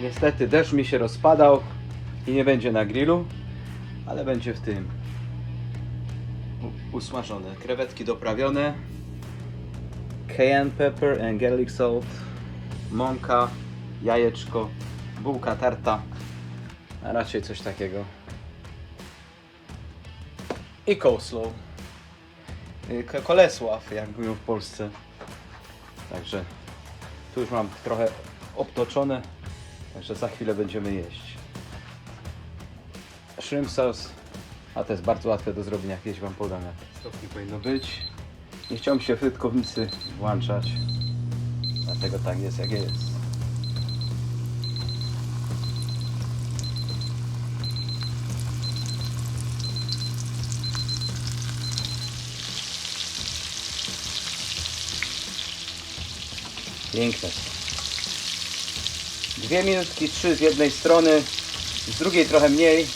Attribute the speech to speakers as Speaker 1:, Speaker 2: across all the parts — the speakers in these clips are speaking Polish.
Speaker 1: Niestety deszcz mi się rozpadał i nie będzie na grillu, ale będzie w tym usmażone. Krewetki doprawione, cayenne pepper and garlic salt, mąka, jajeczko, bułka tarta, a raczej coś takiego. I coleslaw. Y, Kolesław, jak mówią w Polsce. Także tu już mam trochę obtoczone, także za chwilę będziemy jeść. Shrimp sauce, a to jest bardzo łatwe do zrobienia, kiedyś Wam podam jak powinno być. Nie chciałem się frytkownicy włączać, dlatego tak jest jak jest. Piękne. Dwie minutki, trzy z jednej strony, z drugiej trochę mniej.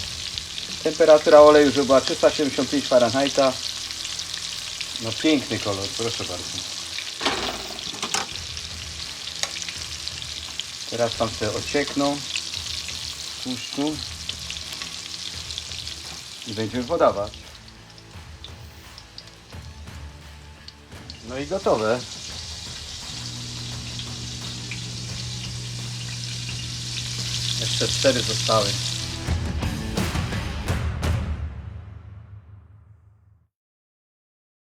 Speaker 1: Temperatura oleju już była 375 Fahrenheita. No piękny kolor, proszę bardzo. Teraz tam sobie ociekną tłuszczu i będziemy podawać. No i gotowe. Jeszcze cztery zostały.